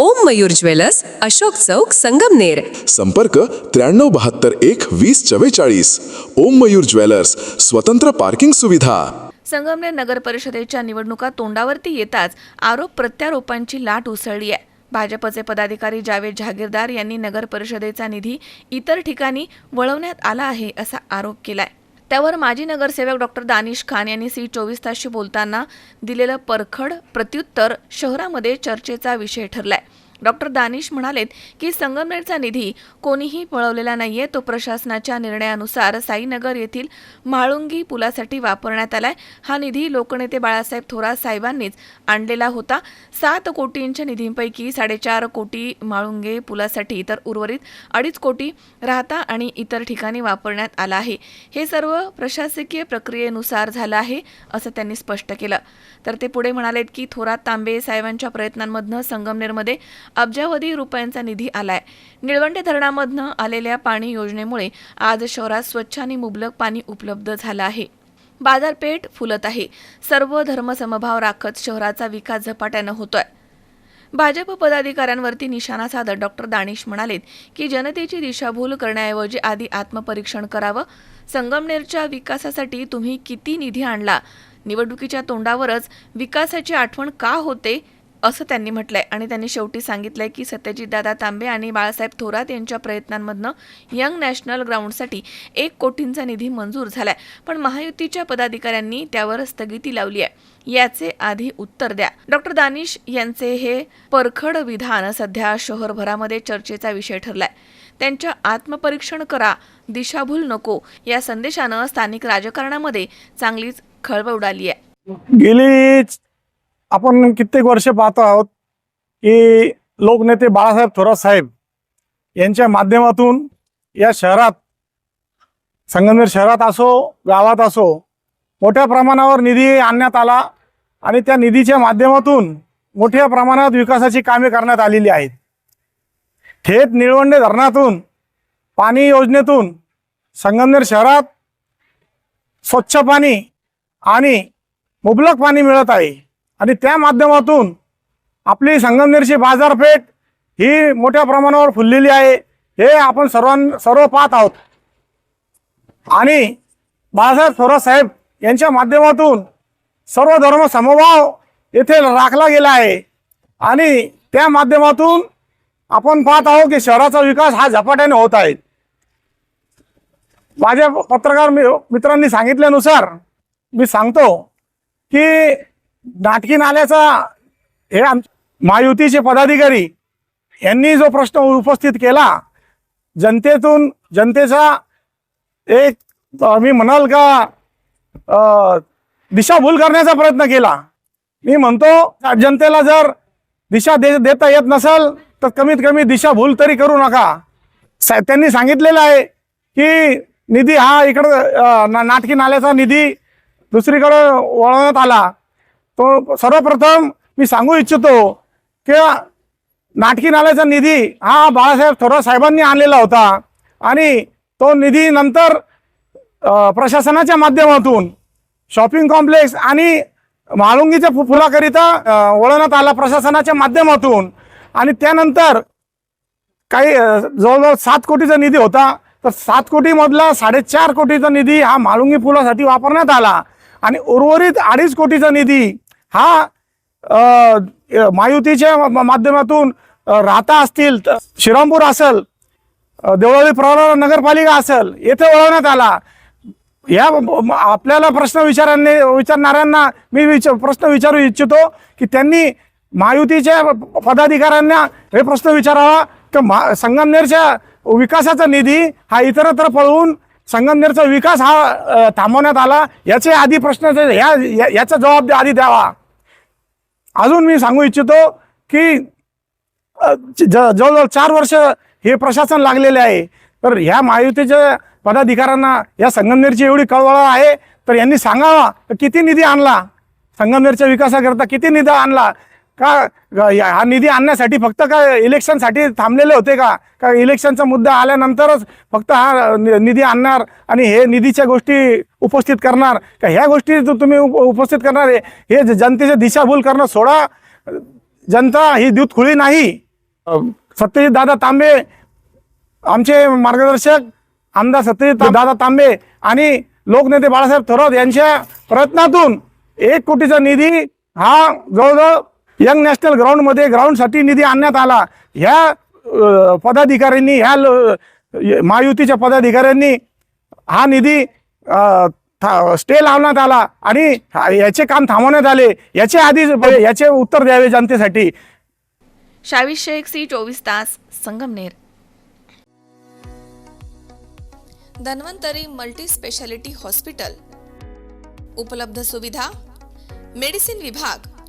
ओम Mayur jewellers Ashok Chowk Sangamner संपर्क त्र्याण्णव बहात्तर एक वीस चव्वेचाळीस. ओम मयूर ज्वेलर्स स्वतंत्र पार्किंग सुविधा. संगमनेर नगर परिषदेच्या निवडणुका तोंडावरती येताच आरोप प्रत्यारोपांची लाट उसळली आहे. भाजपचे पदाधिकारी जावेद जहागीरदार यांनी नगर परिषदेचा निधी इतर ठिकाणी वळवण्यात आला आहे असा आरोप केलाय. त्यावर माजी नगरसेवक डॉक्टर दानिश खान यांनी सी चोवीस तासशी बोलताना दिलेलं परखड प्रत्युत्तर शहरामध्ये चर्चेचा विषय ठरलाय. डॉक्टर दानिश म्हणालेत की संगमनेरचा निधी कोणीही पळवलेला नाहीये. तो प्रशासनाच्या निर्णयानुसार साईनगर येथील म्हाळुंगी पुलासाठी वापरण्यात आलाय. हा निधी लोकनेते बाळासाहेब थोरात साहेबांनीच आणलेला होता. सात कोटींच्या निधींपैकी साडेचार कोटी म्हाळुंगे पुलासाठी तर उर्वरित अडीच कोटी राहता आणि इतर ठिकाणी वापरण्यात आला आहे. हे सर्व प्रशासकीय प्रक्रियेनुसार झालं आहे असं त्यांनी स्पष्ट केलं. तर ते पुढे म्हणालेत की थोरात तांबे साहेबांच्या प्रयत्नांमधनं संगमनेरमध्ये अब्जावधी रुपयांचा निधी आलाय. निळवंडे धरणामधनं आलेल्या पाणी योजनेमुळे आज शहरात स्वच्छ आणि मुबलक पाणी उपलब्ध झालं आहे. बाजारपेठ फुलत आहे. सर्व धर्मसमभाव राखत शहराचा विकास झपाट्यानं होतोय. भाजप पदाधिकाऱ्यांवरती निशाणा साधत डॉक्टर दानिश म्हणालेत की जनतेची दिशाभूल करण्याऐवजी आधी आत्मपरीक्षण करावं. संगमनेरच्या विकासासाठी तुम्ही किती निधी आणला? निवडणुकीच्या तोंडावरच विकासाची आठवण का होते? असं त्यांनी म्हटलंय. आणि त्यांनी शेवटी सांगितलंय की सत्यजितदादा तांबे आणि बाळासाहेब थोरात यांच्या प्रयत्नांमधनं यंग नॅशनल ग्राउंडसाठी एक कोटींचा निधी मंजूर झालाय. पण महायुतीच्या पदाधिकाऱ्यांनी त्यावर स्थगिती लावली आहे. याचे आधी उत्तर द्या. डॉक्टर दानिश यांचे हे परखड विधान सध्या शहरभरामध्ये चर्चेचा विषय ठरलाय. त्यांच्या आत्मपरीक्षण करा दिशाभूल नको या संदेशानं स्थानिक राजकारणामध्ये चांगलीच खळबळ उडाली आहे. गेली आपण कित्येक वर्ष पाहतो आहोत की लोकनेते बाळासाहेब थोरात साहेब यांच्या माध्यमातून या शहरात संगमनेर शहरात असो गावात असो मोठ्या प्रमाणावर निधी आणण्यात आला आणि त्या निधीच्या माध्यमातून मोठ्या प्रमाणात विकासाची कामे करण्यात आलेली आहेत. थेट निळवंडे धरणातून पाणी योजनेतून संगमनेर शहरात स्वच्छ पाणी आणि मुबलक पाणी मिळत आहे. आणि त्या माध्यमातून आपली संगमनेरची बाजारपेठ ही मोठ्या प्रमाणावर फुललेली आहे. हे आपण सर्वां सर्व पाहत आहोत. आणि बाळासाहेब थोरात साहेब यांच्या माध्यमातून सर्व धर्म समभाव येथे राखला गेला आहे. आणि त्या माध्यमातून आपण पाहत आहोत की शहराचा विकास हा झपाट्याने होत आहे. माझ्या पत्रकार मि- मित्रांनी सांगितल्यानुसार मी सांगतो की नाटकी नाल्याचा हे आम महायुतीचे पदाधिकारी यांनी जो प्रश्न उपस्थित केला जनतेतून जनतेचा एक मी म्हणाल का दिशाभूल करण्याचा प्रयत्न केला. मी म्हणतो जनतेला जर दिशा दे देता येत नसेल तर कमीत कमी दिशाभूल तरी करू नका. सा- त्यांनी सांगितलेलं आहे की निधी हा इकडं ना- नाटकी नाल्याचा निधी दुसरीकडं वळवण्यात आला. तो सर्वप्रथम मी सांगू इच्छितो की नाटकी नाल्याचा निधी हा बाळासाहेब थोरात साहेबांनी आणलेला होता. आणि तो निधी नंतर प्रशासनाच्या माध्यमातून शॉपिंग कॉम्प्लेक्स आणि म्हाळुंगीच्या फु- फुलाकरिता वळवण्यात आला प्रशासनाच्या माध्यमातून. आणि त्यानंतर काही जवळजवळ सात कोटीचा निधी होता. तर सात कोटीमधला साडेचार कोटीचा निधी हा माळुंगी फुलासाठी वापरण्यात आला. आणि उर्वरित अडीच कोटीचा निधी हा महायुतीच्या माध्यमातून राहता असतील तर श्रीरामपूर असेल देवळाली प्रवरा नगरपालिका असेल येथे वळवण्यात आला. या आपल्याला प्रश्न विचारांनी विचारणाऱ्यांना मी विच प्रश्न विचारू इच्छितो की त्यांनी महायुतीच्या प- पदाधिकाऱ्यांना हे प्रश्न विचारावा. की मा संगमनेरच्या विकासाचा निधी हा इतरत्र पळवून संगमनेरचा विकास हा थांबवण्यात आला. याचे आधी प्रश्न या या- याचा जबाबदारी आधी द्यावा. अजून मी सांगू इच्छितो की ज- जवळजवळ चार वर्ष हे प्रशासन लागलेले आहे. तर ह्या महायुतीच्या पदाधिकाऱ्यांना या संगमनेरची एवढी कळवळ आहे. तर यांनी सांगावा किती निधी आणला? संगमनेरच्या विकासाकरता किती निधी आणला? का हा निधी आणण्यासाठी फक्त काय इलेक्शनसाठी थांबलेले होते का? का इलेक्शनचा मुद्दा आल्यानंतरच फक्त हा नि- निधी आणणार आणि हे निधीच्या गोष्टी उपस्थित करणार? का ह्या गोष्टी तुम्ही उप- उपस्थित करणार? हे जनतेचे दिशाभूल करणं सोडा. जनता ही दूध खुळी नाही सत्यजित दादा तांबे आमचे मार्गदर्शक आमदार सत्यजित दादा तांबे आणि लोकनेते बाळासाहेब थोरात यांच्या प्रयत्नातून एक कोटीचा निधी हा जवळजवळ यंग नॅशनल ग्राउंडमध्ये ग्राउंडसाठी निधी आणण्यात आला. ह्या पदाधिकाऱ्यांनी ह्या महायुतीच्या पदाधिकाऱ्यांनी हा निधी स्टे लावण्यात आला आणि याचे काम थांबवण्यात आले. याचे आधी याचे उत्तर द्यावे जनतेसाठी. शावीर शेख सी चोवीस तास Sangamner Dhanvantari multi speciality hospital. उपलब्ध सुविधा मेडिसिन विभाग